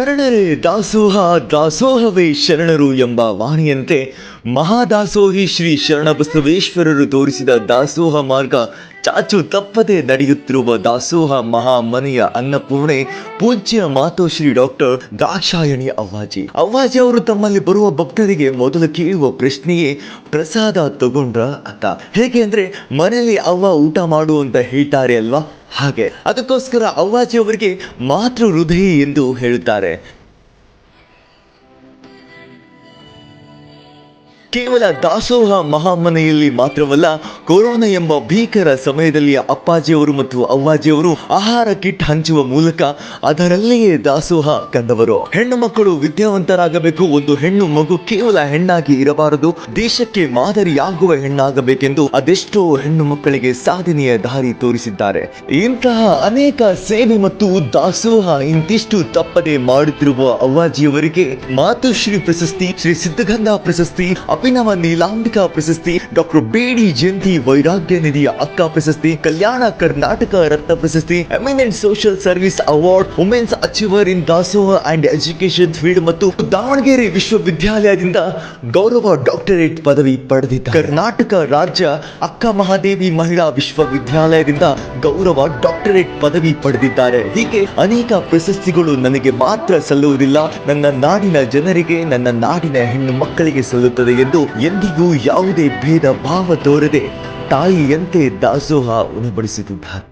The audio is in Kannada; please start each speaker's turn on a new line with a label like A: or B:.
A: ಶರಣರೇ ದಾಸೋಹ, ದಾಸೋಹವೇ ಶರಣರು ಎಂಬ ವಾಣಿಯಂತೆ ಮಹಾದಾಸೋಹಿ ಶ್ರೀ ಶರಣಬಸವೇಶ್ವರರು ತೋರಿಸಿದ ದಾಸೋಹ ಮಾರ್ಗ ಚಾಚು ತಪ್ಪದೆ ನಡೆಯುತ್ತಿರುವ ದಾಸೋಹ ಮಹಾಮನೆಯ ಅನ್ನಪೂರ್ಣೆ ಪೂಜ್ಯ ಮಾತೋಶ್ರೀ ಡಾಕ್ಟರ್ ದಾಕ್ಷಾಯಣಿ ಅವ್ವಾಜಿ. ಅವ್ವಾಜಿ ಅವರು ತಮ್ಮಲ್ಲಿ ಬರುವ ಭಕ್ತರಿಗೆ ಮೊದಲು ಕೇಳುವ ಪ್ರಶ್ನೆಯೇ ಪ್ರಸಾದ ತಗೊಂಡ್ರ ಅಂತ. ಹೇಗೆ ಅಂದರೆ ಮನೆಯಲ್ಲಿ ಅವ್ವ ಊಟ ಮಾಡು ಅಂತ ಹೇಳ್ತಾರೆ ಅಲ್ವಾ? ಹಾಗೆ ಅದಕ್ಕೋಸ್ಕರ ಅವ್ವಾಜಿ ಅವರಿಗೆ ಮಾತೃ ಹೃದಯ ಎಂದು ಹೇಳುತ್ತಾರೆ. ಕೇವಲ ದಾಸೋಹ ಮಹಾಮನೆಯಲ್ಲಿ ಮಾತ್ರವಲ್ಲ, ಕೊರೋನಾ ಎಂಬ ಭೀಕರ ಸಮಯದಲ್ಲಿ ಅಪ್ಪಾಜಿಯವರು ಮತ್ತು ಅವ್ವಾಜಿಯವರು ಆಹಾರ ಕಿಟ್ ಹಂಚುವ ಮೂಲಕ ಅದರಲ್ಲಿಯೇ ದಾಸೋಹ ಕಂಡವರು. ಹೆಣ್ಣು ಮಕ್ಕಳು ವಿದ್ಯಾವಂತರಾಗಬೇಕು, ಒಂದು ಹೆಣ್ಣು ಮಗು ಕೇವಲ ಹೆಣ್ಣಾಗಿ ಇರಬಾರದು, ದೇಶಕ್ಕೆ ಮಾದರಿಯಾಗುವ ಹೆಣ್ಣಾಗಬೇಕೆಂದು ಅದೆಷ್ಟೋ ಹೆಣ್ಣು ಮಕ್ಕಳಿಗೆ ಸಾಧನೆಯ ದಾರಿ ತೋರಿಸಿದ್ದಾರೆ. ಇಂತಹ ಅನೇಕ ಸೇವೆ ಮತ್ತು ದಾಸೋಹ ಇಂತಿಷ್ಟು ತಪ್ಪದೆ ಮಾಡುತ್ತಿರುವ ಅವ್ವಾಜಿಯವರಿಗೆ ಮಾತುಶ್ರೀ ಪ್ರಶಸ್ತಿ, ಶ್ರೀ ಸಿದ್ಧಗಂಗಾ ಪ್ರಶಸ್ತಿ ಅಭಿನವ ನೀಲಾಂಬಿಕಾ ಪ್ರಶಸ್ತಿ, ಡಾಕ್ಟರ್ ಬೇಡಿ ಜಯಂತಿ ವೈರಾಗ್ಯ ನಿಧಿಯ ಅಕ್ಕ ಪ್ರಶಸ್ತಿ, ಕಲ್ಯಾಣ ಕರ್ನಾಟಕ ರತ್ನ ಪ್ರಶಸ್ತಿ, eminent social service award, women's achiever in ದಾಸೋಹ ಅಂಡ್ ಎಜುಕೇಶನ್ ಫೀಲ್ಡ್ ಮತ್ತು ದಾವಣಗೆರೆ ವಿಶ್ವವಿದ್ಯಾಲಯದಿಂದ ಗೌರವ ಡಾಕ್ಟರೇಟ್ ಪದವಿ ಪಡೆದಿದ್ದಾರೆ. ಕರ್ನಾಟಕ ರಾಜ್ಯ ಅಕ್ಕ ಮಹಾದೇವಿ ಮಹಿಳಾ ವಿಶ್ವವಿದ್ಯಾಲಯದಿಂದ ಗೌರವ ಡಾಕ್ಟರೇಟ್ ಪದವಿ ಪಡೆದಿದ್ದಾರೆ. ಹೀಗೆ ಅನೇಕ ಪ್ರಶಸ್ತಿಗಳು ನನಗೆ ಮಾತ್ರ ಸಲ್ಲುವುದಿಲ್ಲ. ನನ್ನ ನಾಡಿನ ಜನರಿಗೆ, ನನ್ನ ನಾಡಿನ ಹೆಣ್ಣು ಮಕ್ಕಳಿಗೆ ಸಲ್ಲುತ್ತದೆ ಎಂದು ಎಂದಿಗೂ ಯಾವುದೇ ಭೇದ ಭಾವ ತೋರದೆ ತಾಯಿಯಂತೆ ದಾಸೋಹ ಉಣಬಡಿಸುತ್ತಿದ್ದಾರೆ